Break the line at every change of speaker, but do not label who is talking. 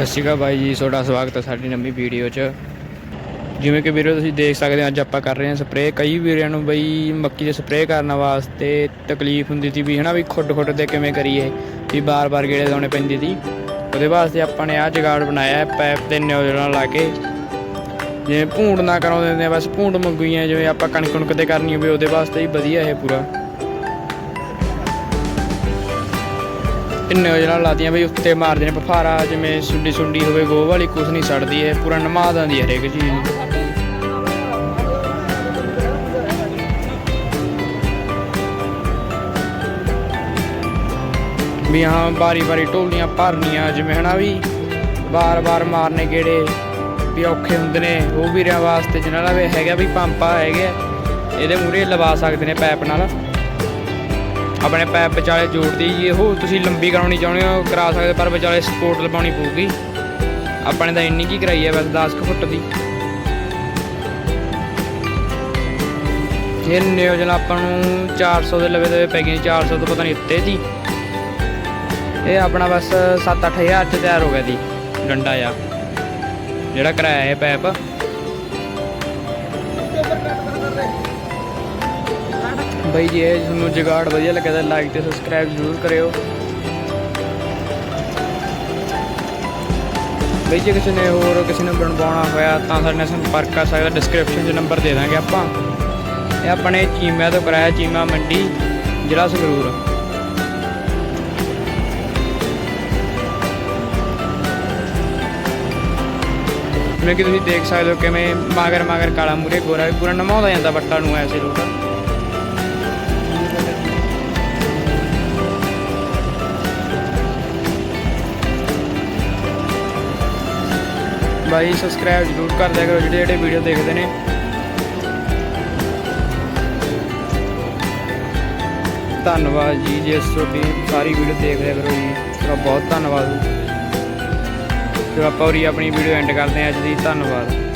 ਸਤਿ ਸ਼੍ਰੀ ਅਕਾਲ ਬਾਈ ਜੀ, ਤੁਹਾਡਾ ਸਵਾਗਤ ਹੈ ਸਾਡੀ ਨਵੀਂ ਵੀਡੀਓ 'ਚ। ਜਿਵੇਂ ਕਿ ਵੀਰੋ ਤੁਸੀਂ ਦੇਖ ਸਕਦੇ ਹੋ, ਅੱਜ ਆਪਾਂ ਕਰ ਰਹੇ ਹਾਂ ਸਪਰੇਅ। ਕਈ ਵੀਰਿਆਂ ਨੂੰ ਬਈ ਮੱਕੀ ਦੇ ਸਪਰੇਅ ਕਰਨ ਵਾਸਤੇ ਤਕਲੀਫ ਹੁੰਦੀ ਸੀ ਵੀ ਹਨਾ ਵੀ ਖੁੱਡ ਖੁੱਡ ਤੇ ਕਿਵੇਂ ਕਰੀਏ, ਵੀ ਬਾਰ-ਬਾਰ ਗੇੜੇ ਲਾਉਣੇ ਪੈਂਦੇ ਸੀ। ਉਹਦੇ ਵਾਸਤੇ ਆਪਾਂ ਨੇ ਆਹ ਜਗਾੜ ਬਣਾਇਆ ਹੈ, ਪੈਪ ਤੇ ਨਿਊਜ਼ਲਾਂ ਲਾ ਕੇ। ਜਿਵੇਂ ਭੂੰਡ ਨਾ ਕਰਾਉਂਦੇ ਨੇ ਬਸ ਭੂੰਡ ਮੰਗੂਈਆਂ, ਜਿਵੇਂ ਆਪਾਂ ਕਣਕ ਕਣਕ ਤੇ ਕਰਨੀ ਹੋਵੇ, ਉਹਦੇ ਵਾਸਤੇ ਹੀ ਵਧੀਆ ਇਹ ਪੂਰਾ। ਇੰਨੇ ਜਿਹੜਾ ਲਾਤੀਆਂ ਬਈ ਉੱਤੇ ਮਾਰਦੇ ਨੇ ਬਫਾਰਾ ਜਿਵੇਂ ਸੁੰਡੀ ਸੁੰਡੀ ਹੋਵੇ ਗੋਹ ਵਾਲੀ ਕੁਛ ਨਹੀਂ ਸੜਦੀ ਹੈ ਪੂਰਾ ਨਮਾ ਦਿੰਦੀ ਹੈ ਹਰੇਕ ਚੀਜ਼ ਨੂੰ। ਵੀ ਹਾਂ ਬਾਰੀ ਬਾਰੀ ਢੋਲੀਆਂ ਭਰਨੀਆਂ ਜਿਵੇਂ ਹਨਾ ਵੀ ਬਾਰ-ਬਾਰ ਮਾਰਨੇ ਗੇੜੇ ਵੀ ਔਖੇ ਹੁੰਦੇ ਨੇ ਉਹ ਵੀਰਿਆਂ ਵਾਸਤੇ ਜਿਹਨਾਂ ਦਾ ਵੀ ਹੈਗਾ ਵੀ ਪੰਪਾ ਹੈਗੇ ਆ, ਇਹਦੇ ਮੂਰੇ ਲਵਾ ਸਕਦੇ ਨੇ ਪੈਪ ਨਾਲ। ਆਪਣੇ ਪੈਪ ਵਿਚਾਲੇ ਜੋੜਦੀ ਜੀ ਉਹ ਤੁਸੀਂ ਲੰਬੀ ਕਰਾਉਣੀ ਚਾਹੁੰਦੇ ਹੋ, ਕਰਾ ਸਕਦੇ ਪਰ ਵਿਚਾਲੇ ਸਪੋਰਟ ਲਵਾਉਣੀ ਪਊਗੀ। ਆਪਣੇ ਤਾਂ ਇੰਨੀ ਕੀ ਕਰਾਈ ਹੈ, ਬਸ 10 ਫੁੱਟ ਦੀ। ਇਹ ਨਿਯੋਜਨ ਆਪਾਂ ਨੂੰ 400 ਦੇ ਲਵੇ ਦੇ ਪੈ ਗਈ 400 ਤੋਂ ਪਤਾ ਨਹੀਂ ਉੱਤੇ ਜੀ ਇਹ ਆਪਣਾ ਬਸ 7-8000 ਚ ਤਿਆਰ ਹੋ ਗਿਆ ਦੀ, ਡੰਡਾ ਆ ਜਿਹੜਾ ਕਰਾਇਆ ਹੈ ਪੈਪ। ਬਈ ਜੀ, ਇਹ ਤੁਹਾਨੂੰ ਜਗਾੜ ਵਧੀਆ ਲੱਗਿਆ ਤਾਂ ਲਾਈਕ ਤੇ ਸਬਸਕ੍ਰਾਈਬ ਜ਼ਰੂਰ ਕਰਿਓ। ਬਈ ਜੇ ਕਿਸੇ ਨੇ ਹੋਰ ਕਿਸੇ ਨੇ ਬਣਵਾਉਣਾ ਹੋਇਆ ਤਾਂ ਸਾਡੇ ਨਾਲ ਸੰਪਰਕ ਕਰ ਸਕਦਾ ਡਿਸਕ੍ਰਿਪਸ਼ਨ 'ਚ ਨੰਬਰ ਦੇ ਦਾਂਗੇ ਆਪਾਂ। ਇਹ ਆਪਣੇ ਚੀਮਾ ਤੋਂ ਕਰਾਇਆ ਚੀਮਾ ਮੰਡੀ, ਜ਼ਿਲ੍ਹਾ ਸੰਗਰੂਰ। ਜਿਵੇਂ ਕਿ ਤੁਸੀਂ ਦੇਖ ਸਕਦੇ ਹੋ ਕਿਵੇਂ ਮਾਗਰ ਮਾਗਰ ਕਾਲਾ ਮੂਰੇ ਗੋਰਾ ਵੀ ਪੂਰਾ ਨਮਾਉਂਦਾ ਜਾਂਦਾ ਵੱਟਾਂ ਨੂੰ ਐਸੇ ਲੋਕ ਬਾਈ ਸਬਸਕ੍ਰਾਈਬ ਜ਼ਰੂਰ ਕਰ ਦਿਆ ਕਰੋ ਜਿਹੜੇ ਜਿਹੜੇ ਵੀਡੀਓ ਦੇਖਦੇ ਨੇ। ਧੰਨਵਾਦ ਜੀ, ਜੇ ਤੁਹਾਡੀ ਸਾਰੀ ਵੀਡੀਓ ਦੇਖ ਲਿਆ ਕਰੋ ਜੀ, ਤੁਹਾਡਾ ਬਹੁਤ ਧੰਨਵਾਦ। ਫਿਰ ਆਪਾਂ ਉਰੀ ਆਪਣੀ ਵੀਡੀਓ ਐਂਡ ਕਰਦੇ ਹਾਂ ਅੱਜ ਦੀ, ਧੰਨਵਾਦ।